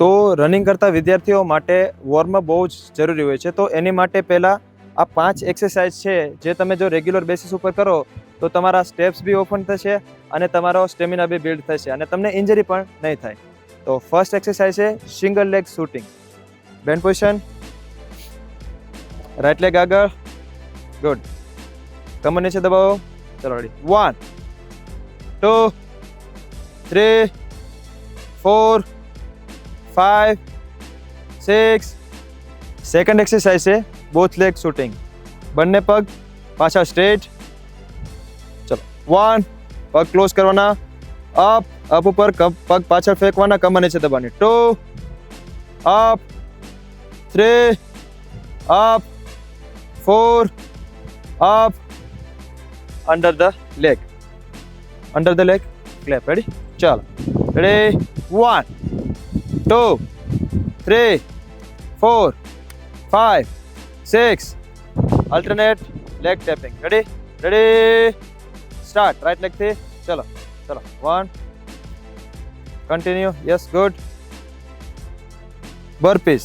તો રનિંગ કરતા વિદ્યાર્થીઓ માટે વોર્મઅપ બહુ જ જરૂરી હોય છે. તો એની માટે પહેલાં આ પાંચ એક્સરસાઇઝ છે, જે તમે જો રેગ્યુલર બેસિસ ઉપર કરો, તો તમારા સ્ટેપ્સ બી ઓપન થશે અને તમારો સ્ટેમિના બી બિલ્ડ થશે અને તમને ઇન્જરી પણ નહીં થાય. તો ફર્સ્ટ એક્સરસાઇઝ છે single leg shooting bend position right leg આગળ. ગુડ કમર નીચે દબાવો. ચલો ready one two three four five six second exercise છે બોથ લેગ શૂટિંગ બંને પગ પાછા સ્ટ્રેટ ચલો. વન પગ ક્લોઝ કરવાના. અપ અપ ઉપર પગ પાછળ ફેંકવાના, કમર નીચે દબાવવાની. Two up three up four up under the leg under the leg clap ready ચાલો ready one two three four, five, six Alternate leg tapping Ready? Ready? Start right leg thi. ચલો Chalo. One Continue. Yes good. Burpees.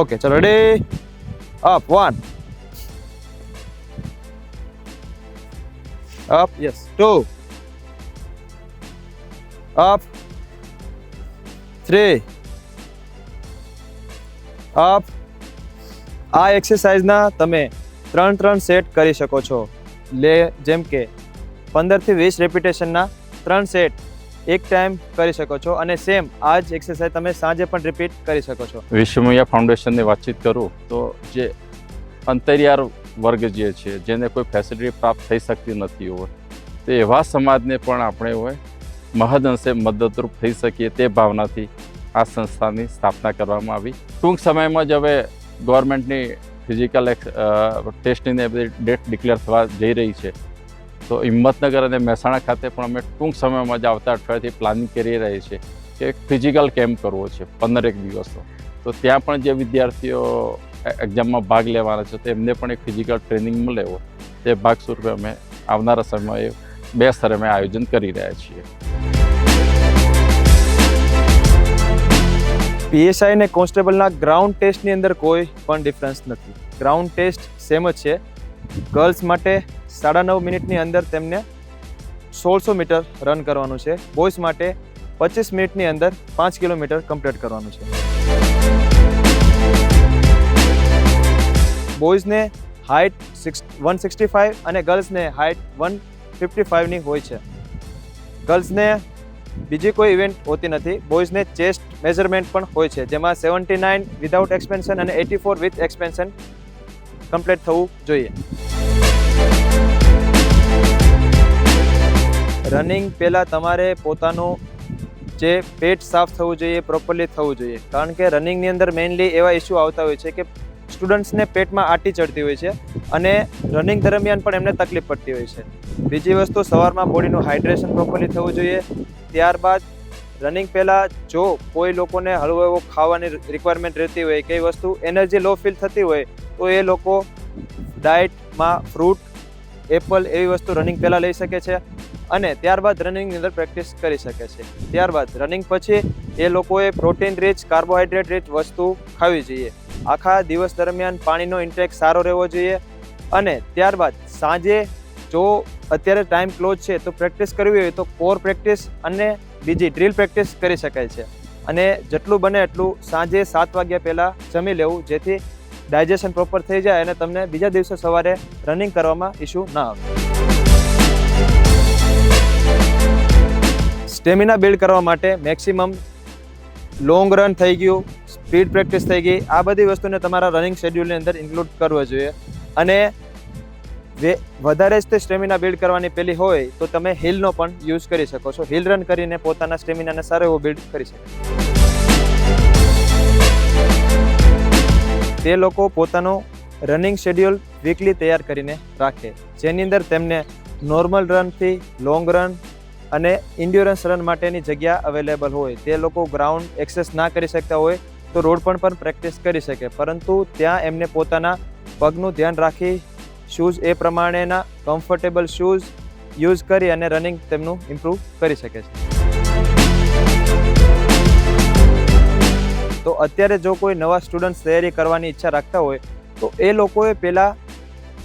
Okay chalo. Ready Up. One Up. Yes Two. Up three up આ એક્સરસાઇઝના તમે ત્રણ ત્રણ set કરી શકો છો। લે, જેમ કે પંદરથી વીસ રેપિટેશનના ત્રણ સેટ એક ટાઈમ કરી શકો છો અને સેમ આ જ એક્સરસાઇઝ તમે સાંજે પણ રિપીટ કરી શકો છો। વિશ્વમૈયા ફાઉન્ડેશનની વાતચીત કરું તો જે અંતરિયાળ વર્ગ જે છે, જેને કોઈ ફેસિલિટી પ્રાપ્ત થઈ શકતી નથી હોય, તો એવા સમાજને પણ આપણે હોય મહદઅંશે મદદરૂપ થઈ શકીએ તે ભાવનાથી આ સંસ્થાની સ્થાપના કરવામાં આવી. ટૂંક સમયમાં જ હવે ગવર્મેન્ટની ફિઝિકલ ટેસ્ટની ડેટ ડિક્લેર થવા જઈ રહી છે. તો હિંમતનગર અને મહેસાણા ખાતે પણ અમે ટૂંક સમયમાં જ આવતા અઠવાડિયાથી પ્લાનિંગ કરી રહી છે કે એક ફિઝિકલ કેમ્પ કરવો છે, પંદરેક દિવસનો. તો ત્યાં પણ જે વિદ્યાર્થીઓ એક્ઝામમાં ભાગ લેવાના છે, તો એમને પણ એક ફિઝિકલ ટ્રેનિંગ મળે તે ભાગ સ્વરૂપે અમે આવનારા સમયે બે સ્તરે અમે આયોજન કરી રહ્યા છીએ. પીએસઆઈ અને કોન્સ્ટેબલના ગ્રાઉન્ડ ટેસ્ટની અંદર કોઈ પણ ડિફરન્સ નથી. ગ્રાઉન્ડ ટેસ્ટ સેમ જ છે. ગર્લ્સ માટે સાડા નવ મિનિટની અંદર તેમને સોળસો મીટર રન કરવાનું છે. બોયઝ માટે પચીસ મિનિટની અંદર પાંચ કિલોમીટર કમ્પ્લીટ કરવાનું છે. બોયઝને height six, one sixty five અને ગર્લ્સને હાઇટ વન ફિફ્ટી ફાઇવની હોય છે. ગર્લ્સને બીજી કોઈ ઇવેન્ટ હોતી નથી. બોયઝને ચેસ્ટ મેઝરમેન્ટ પણ હોય છે. જેમાં સેવન્ટી નાઇન વિધાઉટ એક્સપેન્શન અને eighty four with expansion complete થવું જોઈએ. રનિંગ પહેલાં તમારે પોતાનું જે પેટ સાફ થવું જોઈએ પ્રોપરલી થવું જોઈએ. કારણ કે રનિંગની અંદર મેઇનલી એવા ઇસ્યુ આવતા હોય છે કે સ્ટુડન્ટ્સને પેટમાં આટી ચડતી હોય છે અને રનિંગ દરમિયાન પણ એમને તકલીફ પડતી હોય છે. બીજી વસ્તુ, સવારમાં બોડીનું હાઇડ્રેશન પ્રોપરલી થવું જોઈએ. ત્યારબાદ રનિંગ પહેલાં જો કોઈ લોકોને હળવો એવો ખાવાની રિક્વાયરમેન્ટ રહેતી હોય, કઈ વસ્તુ એનર્જી લો ફીલ થતી હોય, તો એ લોકો ડાયટમાં ફ્રૂટ એપલ એવી વસ્તુ રનિંગ પહેલાં લઈ શકે છે અને ત્યારબાદ રનિંગની અંદર પ્રેક્ટિસ કરી શકે છે. ત્યારબાદ રનિંગ પછી એ લોકોએ પ્રોટીન રીચ કાર્બોહાઈડ્રેટ રીચ વસ્તુ ખાવી જોઈએ. આખા દિવસ દરમિયાન પાણીનો ઇન્ટેક સારો રહેવો જોઈએ. અને ત્યારબાદ સાંજે જો અત્યારે ટાઈમ ક્લોઝ છે, તો પ્રેક્ટિસ કરવી હોય તો કોર પ્રેક્ટિસ અને બીજી ડ્રીલ પ્રેક્ટિસ કરી શકાય છે. અને જેટલું બને એટલું સાંજે સાત વાગ્યા પહેલાં જમી લેવું, જેથી ડાયજેશન પ્રોપર થઈ જાય અને તમને બીજા દિવસે સવારે રનિંગ કરવામાં ઇશ્યુ ના આવે. સ્ટેમિના બિલ્ડ કરવા માટે મેક્સિમમ લોંગ રન થઈ ગયું. સ્પીડ પ્રેક્ટિસ થઈ ગઈ. આ બધી વસ્તુને તમારા રનિંગ શેડ્યુલની અંદર ઇન્ક્લુડ કરવો જોઈએ. અને વે વધારે જ તે સ્ટેમિના બિલ્ડ કરવાની પેલી હોય તો તમે હિલનો પણ યુઝ કરી શકો છો. હિલ રન કરીને પોતાના સ્ટેમિનાને સારો એવો બિલ્ડ કરી શકે તે લોકો પોતાનું રનિંગ શેડ્યુલ વીકલી તૈયાર કરીને રાખે. જેની અંદર તેમને નોર્મલ રનથી લોંગ રન અને ઇન્ડ્યોરન્સ રન માટેની જગ્યા અવેલેબલ હોય. તે લોકો ગ્રાઉન્ડ એક્સેસ ના કરી શકતા હોય. તો રોડ પર પણ પ્રેક્ટિસ કરી શકે. પરંતુ ત્યાં એમને પોતાના પગનું ધ્યાન રાખી શૂઝ એ પ્રમાણેના કમ્ફર્ટેબલ શૂઝ યુઝ કરી અને રનિંગ તેમનું ઇમ્પ્રૂવ કરી શકે છે. તો અત્યારે જો કોઈ નવા સ્ટુડન્ટ્સ તૈયારી કરવાની ઈચ્છા રાખતા હોય, તો એ લોકોએ પહેલાં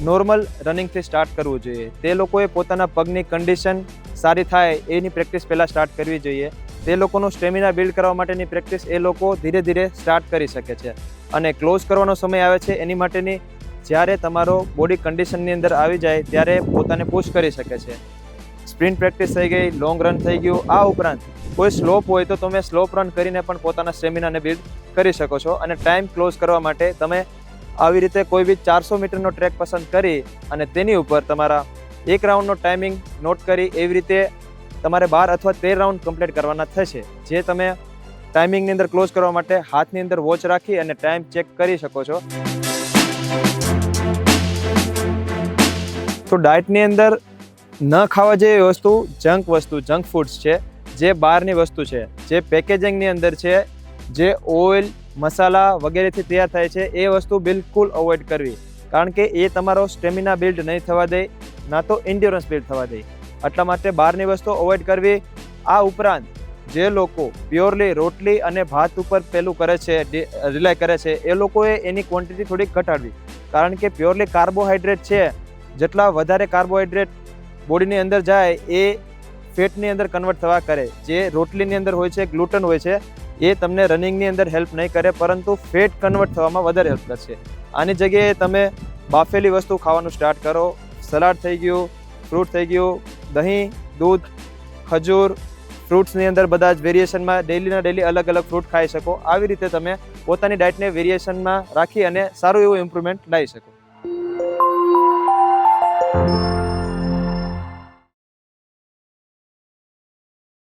નોર્મલ રનિંગથી સ્ટાર્ટ કરવું જોઈએ. તે લોકોએ પોતાના પગની કન્ડિશન સારી થાય એની પ્રેક્ટિસ પહેલાં સ્ટાર્ટ કરવી જોઈએ. તે લોકોનું સ્ટેમિના બિલ્ડ કરવા માટેની પ્રેક્ટિસ એ લોકો ધીરે ધીરે સ્ટાર્ટ કરી શકે છે. અને ક્લોઝ કરવાનો સમય આવે છે, એની માટેની જ્યારે તમારો બોડી કન્ડિશનની અંદર આવી જાય, ત્યારે પોતાને પુશ કરી શકે છે. સ્પ્રિન્ટ પ્રેક્ટિસ થઈ ગઈ લોંગ રન થઈ ગયું, આ ઉપરાંત કોઈ સ્લોપ હોય તો તમે સ્લોપ રન કરીને પણ પોતાના સ્ટેમિનાને બિલ્ડ કરી શકો છો. અને ટાઈમ ક્લોઝ કરવા માટે તમે આવી રીતે કોઈ બી ચારસો મીટરનો ટ્રેક પસંદ કરી અને તેની ઉપર તમારા એક રાઉન્ડનો ટાઈમિંગ નોટ કરી એવી રીતે તમારે બાર અથવા તેર રાઉન્ડ કમ્પ્લીટ કરવાના થશે. જે તમે ટાઈમિંગની અંદર ક્લોઝ કરવા માટે હાથની અંદર વોચ રાખી અને ટાઈમ ચેક કરી શકો છો. તો ડાયટની અંદર ન ખાવા જેવી વસ્તુ જંક વસ્તુ જંક ફૂડ્સ છે, જે બહારની વસ્તુ છે, જે પેકેજિંગની અંદર છે, જે ઓઇલ મસાલા વગેરેથી તૈયાર થાય છે, એ વસ્તુ બિલકુલ અવોઇડ કરવી. કારણ કે એ તમારો સ્ટેમિના બિલ્ડ નહીં થવા દે, ના તો ઇન્ડ્યોરન્સ બિલ્ડ થવા દે. એટલા માટે બહારની વસ્તુ અવોઇડ કરવી. આ ઉપરાંત, જે લોકો પ્યોરલી રોટલી અને ભાત ઉપર પેલું કરે છે રિલાય કરે છે, એ લોકોએ એની ક્વોન્ટિટી થોડીક ઘટાડવી. કારણ કે પ્યોરલી કાર્બોહાઈડ્રેટ છે, જેટલા વધારે કાર્બોહાઈડ્રેટ બોડીની અંદર જાય, એ ફેટની અંદર કન્વર્ટ થવા કરે. જે રોટલીની અંદર હોય છે ગ્લુટન હોય છે, એ તમને રનિંગની અંદર હેલ્પ નહીં કરે, પરંતુ ફેટ કન્વર્ટ થવામાં વધારે હેલ્પ કરશે. આની જગ્યાએ તમે બાફેલી વસ્તુ ખાવાનું સ્ટાર્ટ કરો. સલાડ થઈ ગયું ફ્રૂટ થઈ ગયું. દહીં, દૂધ, ખજૂર, ફ્રૂટ્સની અંદર બધા જ વેરિએશનમાં ડેલીના ડેલી અલગ અલગ ફ્રૂટ ખાઈ શકો. આવી રીતે તમે પોતાની ડાયટને વેરિએશનમાં રાખી અને સારું એવું ઇમ્પ્રુવમેન્ટ લાવી શકો.